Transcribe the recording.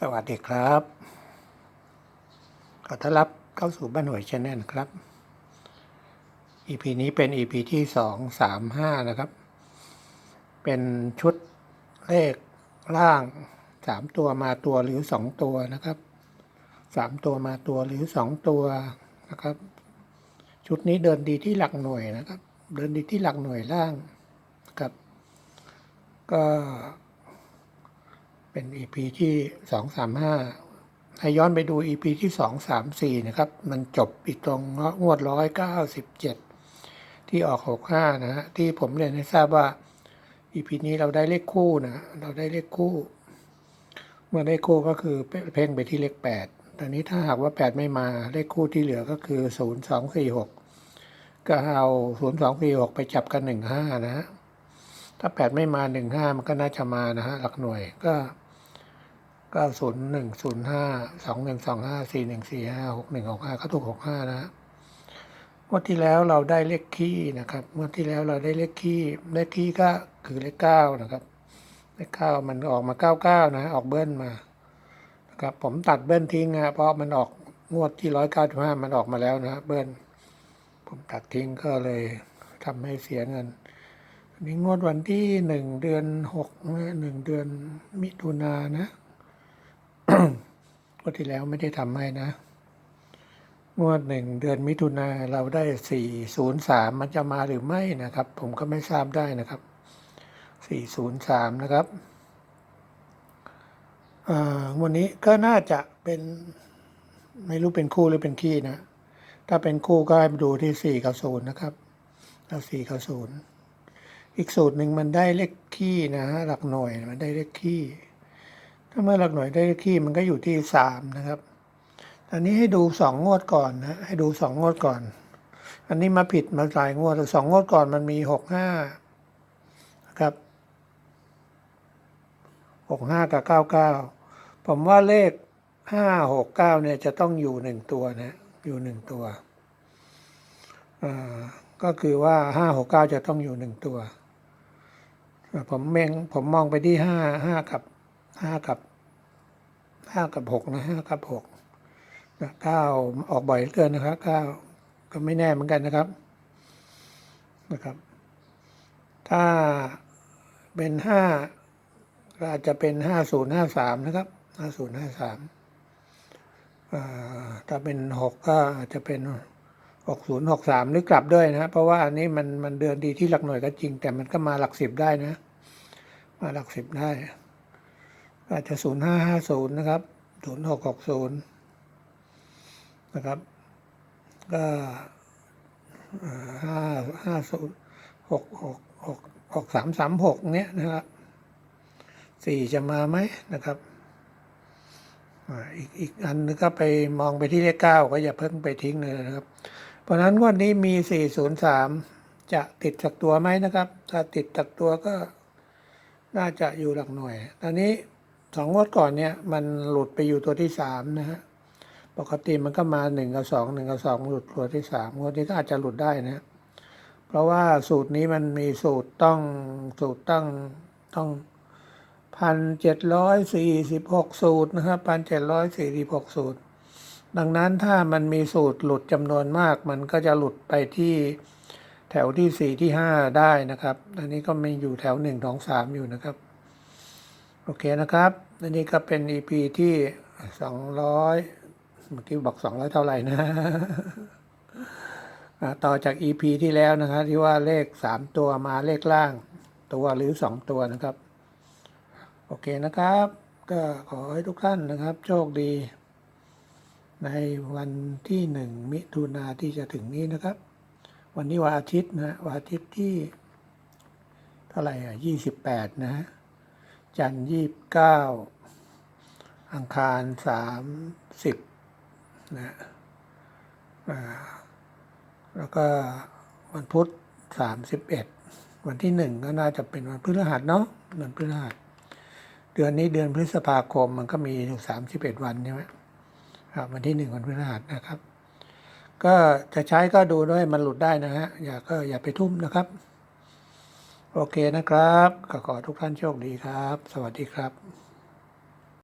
สวัสดีครับ ขอต้อนรับเข้าสู่บ้านหวยชาแนลครับ EP นี้เป็น EP ที่สองสามห้านะครับ เป็นชุดเลขล่างสามตัวมาตัวหรือสองตัวนะครับสามตัวมาตัวหรือสองตัวนะครับ ชุดนี้เดินดีที่หลักหน่วยนะครับ เดินดีที่หลักหน่วยล่างครับ ก็ เป็น EP ที่สองสามห้าให้ย้อนไปดู EP ที่สองสามสี่นะครับ มันจบอีกตรงงวดร้อยเก้าสิบเจ็ดที่ออกหกห้านะฮะ ที่ผมเรียนให้ทราบว่า EP นี้เราได้เลขคู่นะ เราได้เลขคู่ เมื่อได้คู่ก็คือเพ่งไปที่เลขแปดตอนนี้ถ้าหากว่าแปดไม่มาเลขคู่ที่เหลือก็คือศูนย์สองสี่หกก็เอาศูนย์สองสี่หกไปจับกันหนึ่งห้านะฮะถ้าแปดไม่มาหนึ่งห้ามันก็น่าจะมานะฮะหลักหน่วยก็ ก็ศูนย์หนึ่งศูนย์ห้าสองหนึ่งสองห้าสี่หนึ่งสี่ห้าหกหนึ่งหกห้าก็ถูกหกห้านะฮะงวดที่แล้วเราได้เลขคี่นะครับงวดที่แล้วเราได้เลขคี่เลขคี่ก็คือเลขเก้านะครับ เลขเก้ามันออกมาเก้าเก้านะออกเบิ้ลมานะครับผมตัดเบิ้ลทิ้งนะเพราะมันออกงวดที่ร้อยเก้าสิบห้ามันออกมาแล้วนะเบิ้ลผมตัดทิ้งก็เลยทำให้เสียเงินนี้งวดวันที่หนึ่งเดือนหกหนึ่งเดือนมิถุนายนะ งวดที่แล้วไม่ได้ทำให้นะงวดหนึ่งเดือนมิถุนาเราได้สี่ศูนย์สามมันจะมาหรือไม่นะครับ ผมก็ไม่ทราบได้นะครับสี่ศูนย์สามนะครับอ่าวันนี้ก็น่าจะเป็น ไม่รู้เป็นคู่หรือเป็นขี้นะ ถ้าเป็นคู่ก็ให้มาดูที่สี่กับศูนย์นะครับแล้วสี่กับศูนย์อีกสูตรหนึ่งมันได้เลขคี่นะฮะหลักหน่วยมันได้เลขคี่ ถ้าเมื่อหลักหน่วยได้เลขคี่มันก็อยู่ที่สามนะครับ อันนี้ให้ดูสองงวดก่อนนะ ให้ดูสองงวดก่อน อันนี้มาผิดมาหลายงวดสองงวดก่อนมันมีหกห้านะครับหกห้ากับเก้าเก้าผมว่าเลขห้าหกเก้าเนี่ยจะต้องอยู่หนึ่งตัวนะอยู่หนึ่งตัวก็คือว่าห้าหกเก้าจะต้องอยู่หนึ่งตัว ผมเมงผมมองไปที่ห้าห้ากับ ห้ากับห้ากับหกนะห้ากับหกเก้าออกบ่อยเกินนะครับเก้าก็ไม่แน่เหมือนกันนะครับนะครับ ถ้าเป็นห้าก็อาจจะเป็นห้าศูนย์ห้าสามนะครับห้าศูนย์ห้าสามถ้าเป็นหกก็อาจจะเป็นหกศูนย์หกสามหรือกลับด้วยนะเพราะว่าอันนี้มันมันเดือนดีที่หลักหน่วยก็จริง แต่มันก็มาหลักสิบได้นะ มาหลักสิบได้ อาจจะศูนย์ห้าห้าศูนย์นะครับศูนย์หกหกศูนย์นะครับ ก็ห้าห้าศูนย์หกหกหกหกสามสามหกเนี้ยนะครับสี่จะมาไหมนะครับอีกอีกอันนึงก็ไปมองไปที่เลขเก้าก็อย่าเพิ่งไปทิ้งเลยนะครับ เพราะนั้นวันนี้มี403จะติดสักตัวไหมนะครับ ถ้าติดสักตัวก็น่าจะอยู่หลักหน่วย ตอนนี้ สองงวดก่อนเนี่ยมันหลุดไปอยู่ตัวที่สามนะฮะปกติมันก็มาหนึ่งกับสองหนึ่งกับสองหลุดตัวที่สามงวดนี้ก็อาจจะหลุดได้นะ เพราะว่าสูตรนี้มันมีสูตรต้องสูตรตั้งต้องพันเจ็ดร้อยสี่สิบหกสูตรนะครับพันเจ็ดร้อยสี่สิบหกสูตร ดังนั้นถ้ามันมีสูตรหลุดจำนวนมาก มันก็จะหลุดไปที่แถวที่สี่ที่ห้าได้นะครับ อันนี้ก็ไม่อยู่แถวหนึ่งสองสามอยู่นะครับ โอเคนะครับอันนี้ก็เป็น EP ที่สองร้อยเมื่อกี้บอกสองร้อยเท่าไหร่นะต่อจาก EP ที่แล้วนะครับที่ว่าเลขสามตัวมาเลขล่างตัวหรือสองตัวนะครับ โอเคนะครับ ก็ขอให้ทุกท่านนะครับ โชคดี ในวันที่หนึ่งมิถุนาที่จะถึงนี้นะครับ วันนี้วันอาทิตย์นะวันอาทิตย์ที่เท่าไหร่อะยี่สิบแปดนะฮะ จันทร์ยี่สิบเก้าอังคารสามสิบนะแล้วก็วันพุธสามสิบเอ็ดวันที่หนึ่งก็น่าจะเป็นวันพฤหัสเนาะวันพฤหัส เดือนนี้เดือนพฤษภาคมมันก็มีอยู่สามสิบเอ็ดวันใช่ไหมครับวันที่หนึ่งวันพฤหัสนะครับ ก็จะใช้ก็ดูด้วยมันหลุดได้นะฮะอย่าก็อย่าไปทุ่มนะครับ โอเคนะครับก็ขอทุกท่านโชคดีครับ สวัสดีครับ